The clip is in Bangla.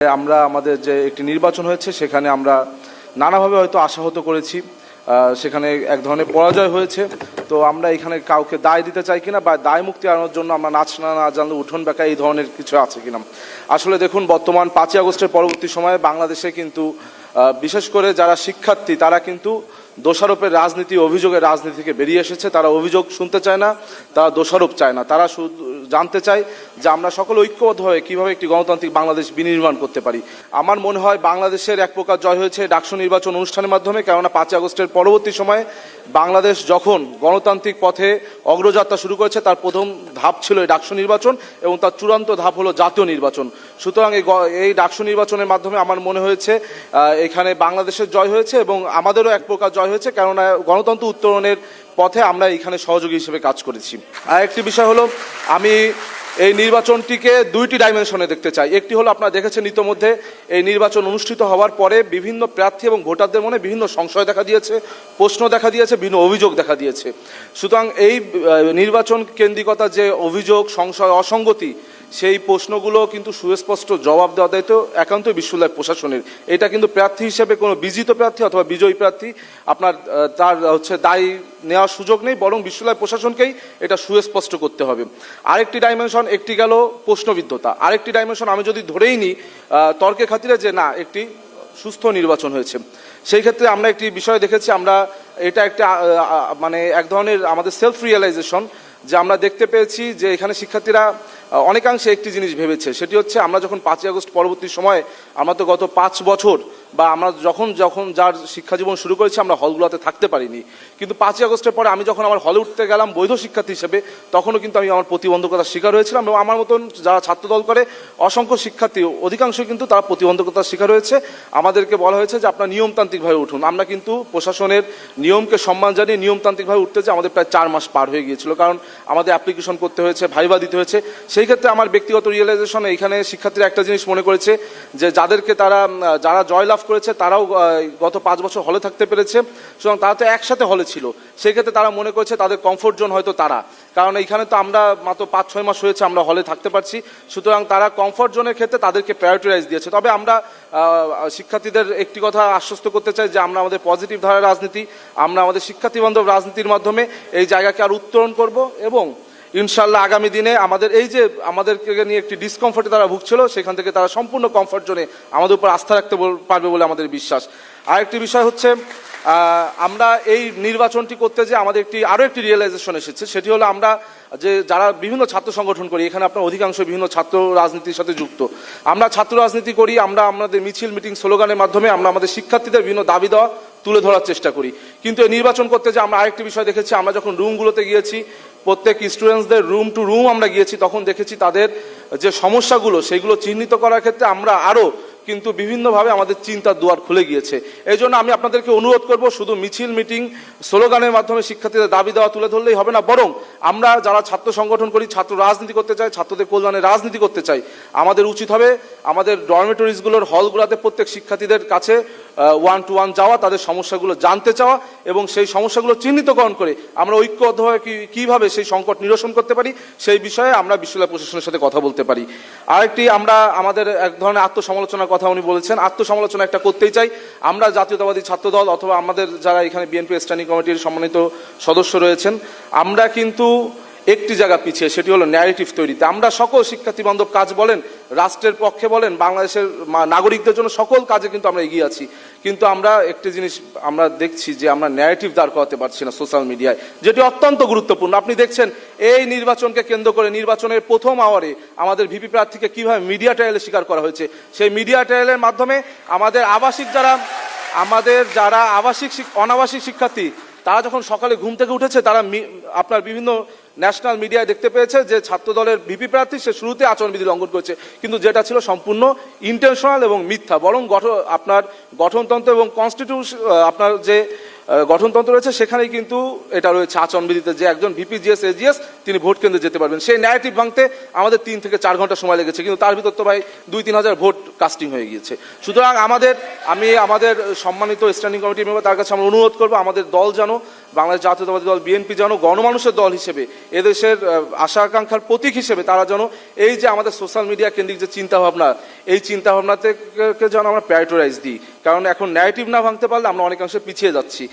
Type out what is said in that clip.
আমরা আমাদের যে একটি নির্বাচন হয়েছে, সেখানে আমরা নানাভাবে হয়তো আশাহত করেছি। সেখানে এক ধরনের পরাজয় হয়েছে। তো আমরা এখানে কাউকে দায় দিতে চাই কিনা বা দায় মুক্তি আনার জন্য আমরা নাচ না না জানলে উঠোন বেকা এই ধরনের কিছু আছে কিনা। আসলে দেখুন, বর্তমান পাঁচই আগস্টের পরবর্তী সময়ে বাংলাদেশে কিন্তু বিশেষ করে যারা শিক্ষার্থী, তারা কিন্তু দোষারোপের রাজনীতি, অভিযোগের রাজনীতি থেকে বেরিয়ে এসেছে। তারা অভিযোগ শুনতে চায় না, তারা দোষারোপ চায় না। তারা জানতে চায় যে আমরা সকল ঐক্যবদ্ধভাবে কীভাবে একটি গণতান্ত্রিক বাংলাদেশ বিনির্মাণ করতে পারি। আমার মনে হয় বাংলাদেশের এক প্রকার জয় হয়েছে ডাকসু নির্বাচন অনুষ্ঠানের মাধ্যমে, কেননা পাঁচই আগস্টের পরবর্তী সময়ে বাংলাদেশ যখন গণতান্ত্রিক পথে অগ্রযাত্রা শুরু করেছে, তার প্রথম ধাপ ছিল এই ডাকসু নির্বাচন এবং তার চূড়ান্ত ধাপ হলো জাতীয় নির্বাচন। সুতরাং এই এই ডাকসু নির্বাচনের মাধ্যমে আমার মনে হয়েছে এখানে বাংলাদেশের জয় হয়েছে এবং আমাদেরও এক প্রকার জয় হয়েছে, কেননা গণতন্ত্র উত্তরণের পথে আমরা এখানে সহযোগী হিসেবে কাজ করেছি। আর একটি বিষয় হলো, আমি এই নির্বাচনটিকে দুইটি ডাইমেনশনে দেখতে চাই। একটি হলো, আপনারা দেখেছেন ইতোমধ্যে, এই নির্বাচন অনুষ্ঠিত হওয়ার পরে বিভিন্ন প্রার্থী এবং ভোটারদের মনে বিভিন্ন সংশয় দেখা দিয়েছে, প্রশ্ন দেখা দিয়েছে, বিভিন্ন অভিযোগ দেখা দিয়েছে। সুতরাং এই নির্বাচন কেন্দ্রিকতা যে অভিযোগ, সংশয়, অসঙ্গতি সেই প্রশ্নগুলো কিন্তু সুস্পষ্ট জবাব দেওয়া দায়িত্ব একান্ত বিশ্ববিদ্যালয় প্রশাসনের। এটা কিন্তু প্রার্থী হিসেবে কোনো বিজিত প্রার্থী অথবা বিজয়ী প্রার্থী আপনার তার হচ্ছে দায়ী নেওয়ার সুযোগ নেই, বরং বিশ্ববিদ্যালয় প্রশাসনকেই এটা সুস্পষ্ট করতে হবে। আরেকটি ডাইমেনশন একটি গেল প্রশ্নবিদ্ধতা। আরেকটি ডাইমেনশন আমি যদি ধরেই নিই তর্কের খাতিরে যে না, একটি সুস্থ নির্বাচন হয়েছে। সেই ক্ষেত্রে আমরা একটি বিষয় দেখেছি, আমরা এটা একটা মানে এক ধরনের আমাদের সেলফ রিয়েলাইজেশন যে আমরা দেখতে পেয়েছি যে এখানে শিক্ষার্থীরা অনেকাংশে একটি জিনিস ভেবেছে, সেটি হচ্ছে আমরা যখন পাঁচই আগস্ট পরবর্তী সময়ে, আমরা তো গত পাঁচ বছর বা আমরা যখন যখন যার শিক্ষা জীবন শুরু করেছি, আমরা হলগুলোতে থাকতে পারিনি। কিন্তু পাঁচই আগস্টের পরে আমি যখন আমার হলে উঠতে গেলাম বৈধ শিক্ষার্থী হিসেবে, তখনও কিন্তু আমি আমার প্রতিবন্ধকতার শিকার হয়েছিলাম এবং আমার মতন যারা ছাত্রদল করে, অসংখ্য শিক্ষার্থী অধিকাংশ কিন্তু তারা প্রতিবন্ধকতার শিকার হয়েছে। আমাদেরকে বলা হয়েছে যে আপনার নিয়মতান্ত্রিকভাবে উঠুন। আমরা কিন্তু প্রশাসনের নিয়মকে সম্মান জানিয়ে নিয়মতান্ত্রিকভাবে উঠতে যে আমাদের প্রায় চার মাস পার হয়ে গিয়েছিল। কারণ আমাদের অ্যাপ্লিকেশন করতে হয়েছে ভাইবা দিতে হয়েছে। সেই ক্ষেত্রে আমার ব্যক্তিগত রিয়েলাইজেশন এখানে শিক্ষার্থীরা একটা জিনিস মনে করেছে যে, যাদেরকে তারা, যারা জয়লাভ করেছে, তারাও গত পাঁচ বছর হলে থাকতে পেরেছে। সুতরাং তারা তো একসাথে হলে ছিল। সেক্ষেত্রে তারা মনে করেছে তাদের কমফোর্ট জোন হয়তো তারা। কারণ এইখানে তো আমরা মাত্র পাঁচ, ছয় মাস হয়েছে আমরা হলে থাকতে পারছি। সুতরাং তারা কমফোর্ট জোনের ক্ষেত্রে তাদেরকে প্রায়োরিটাইজ দিয়েছে। তবে আমরা শিক্ষার্থীদের একটি কথা আশ্বস্ত করতে চাই যে, আমরা আমাদের পজিটিভ ধারার রাজনীতি, আমরা আমাদের শিক্ষার্থী বান্ধব রাজনীতির মাধ্যমে এই জায়গাকে আর উত্তরণ করব এবং ইনশাল্লাহ আগামী দিনে আমাদের এই যে আমাদেরকে নিয়ে একটি ডিসকমফর্টে তারা ভুগছিল, সেখান থেকে তারা সম্পূর্ণ কমফর্ট জোনে আমাদের উপর আস্থা রাখতে পারবে বলে আমাদের বিশ্বাস। আরেকটি বিষয় হচ্ছে আমরা এই নির্বাচনটি করতে যে আমাদের একটি আরও একটি রিয়েলাইজেশন এসেছে, সেটি হলো আমরা যে যারা বিভিন্ন ছাত্র সংগঠন করি, এখানে আপনার অধিকাংশ বিভিন্ন ছাত্র রাজনীতির সাথে যুক্ত। আমরা ছাত্র রাজনীতি করি, আমরা আমাদের মিছিল মিটিং স্লোগানের মাধ্যমে আমরা আমাদের শিক্ষার্থীদের বিভিন্ন দাবি দেওয়া তুলে ধরার চেষ্টা করি। কিন্তু এই নির্বাচন করতে যে আমরা আরেকটি বিষয় দেখেছি, আমরা যখন রুমগুলোতে গিয়েছি প্রত্যেক স্টুডেন্টসদের রুম টু রুম আমরা গিয়েছি, তখন দেখেছি তাদের যে সমস্যাগুলো, সেগুলো চিহ্নিত করার ক্ষেত্রে আমরা আরও কিন্তু বিভিন্নভাবে আমাদের চিন্তার দুয়ার খুলে গিয়েছে। এই জন্য আমি আপনাদেরকে অনুরোধ করব, শুধু মিছিল মিটিং স্লোগানের মাধ্যমে শিক্ষার্থীদের দাবি দেওয়া তুলে ধরলেই হবে না, বরং আমরা যারা ছাত্র সংগঠন করি, ছাত্র রাজনীতি করতে চাই, ছাত্রদের কল্যাণে রাজনীতি করতে চাই, আমাদের উচিত হবে আমাদের ডরমেটরিজগুলোর হলগুলোতে প্রত্যেক শিক্ষার্থীদের কাছে ওয়ান টু ওয়ান যাওয়া, তাদের সমস্যাগুলো জানতে চাওয়া এবং সেই সমস্যাগুলো চিহ্নিতকরণ করে আমরা ঐক্যবদ্ধভাবে কীভাবে সেই সংকট নিরসন করতে পারি, সেই বিষয়ে আমরা বিশ্ববিদ্যালয় প্রশাসনের সাথে কথা বলতে পারি। আরেকটি আমরা আমাদের এক ধরনের আত্মসমালোচনার কথা উনি বলেছেন। আত্মসমালোচনা একটা করতেই চাই। আমরা জাতীয়তাবাদী ছাত্রদল অথবা আমাদের যারা এখানে বিএনপি স্ট্যান্ডিং কমিটির সম্মানিত সদস্য রয়েছেন, আমরা কিন্তু একটি জায়গা পিছিয়ে, সেটি হলো ন্যারেটিভ তৈরিতে। আমরা সকল শিক্ষার্থী বান্ধব কাজ বলেন, রাষ্ট্রের পক্ষে বলেন, বাংলাদেশের নাগরিকদের জন্য সকল কাজে কিন্তু আমরা এগিয়ে আছি। কিন্তু আমরা একটি জিনিস, আমরা দেখছি যে আমরা ন্যারেটিভ দাঁড় করাতে পারছি না সোশ্যাল মিডিয়ায় যেটি অত্যন্ত গুরুত্বপূর্ণ। আপনি দেখছেন, এই নির্বাচনকে কেন্দ্র করে নির্বাচনের প্রথম আওয়ারে আমাদের ভিপি প্রার্থীকে কীভাবে মিডিয়া ট্রায়ালে স্বীকার করা হয়েছে, সেই মিডিয়া ট্রায়ালের মাধ্যমে আমাদের আবাসিক যারা, আমাদের যারা আবাসিক অনাবাসিক শিক্ষার্থী, তারা যখন সকালে ঘুম থেকে উঠেছে, তারা আপনার বিভিন্ন ন্যাশনাল মিডিয়ায় দেখতে পেয়েছে যে ছাত্র দলের ভিপি প্রার্থী, সে শুরুতে আচরণবিধি লঙ্ঘন করেছে। কিন্তু যেটা ছিল সম্পূর্ণ ইন্টেনশনাল এবং মিথ্যা, বরং গঠন আপনার গঠনতন্ত্র এবং কনস্টিটিউশন আপনার যে গঠনতন্ত্র রয়েছে, সেখানেই কিন্তু এটা রয়েছে আচরণবিধিতে যে একজন ভিপি জিএস এজিএস তিনি ভোট কেন্দ্রে যেতে পারবেন। সেই ন্যারেটিভ ভাঙতে আমাদের তিন থেকে চার ঘণ্টা সময় লেগেছে, কিন্তু তার ভিতর তো ভাই দুই তিন হাজার ভোট কাস্টিং হয়ে গিয়েছে। সুতরাং আমাদের, আমি আমাদের সম্মানিত স্ট্যান্ডিং কমিটির মেম্বার তার কাছে আমরা অনুরোধ করব, আমাদের দল যেন বাংলাদেশ জাতীয়তাবাদী দল, বিএনপি যেন গণমানুষের দল হিসেবে, এদেশের আশা আকাঙ্ক্ষার প্রতীক হিসেবে তারা যেন এই যে আমাদের সোশ্যাল মিডিয়া কেন্দ্রিক যে চিন্তাভাবনা, এই চিন্তাভাবনা থেকে যেন আমরা প্রায়োরিটাইজ দিই। কারণ এখন ন্যারেটিভ না ভাঙতে পারলে আমরা অনেকাংশে পিছিয়ে যাচ্ছি।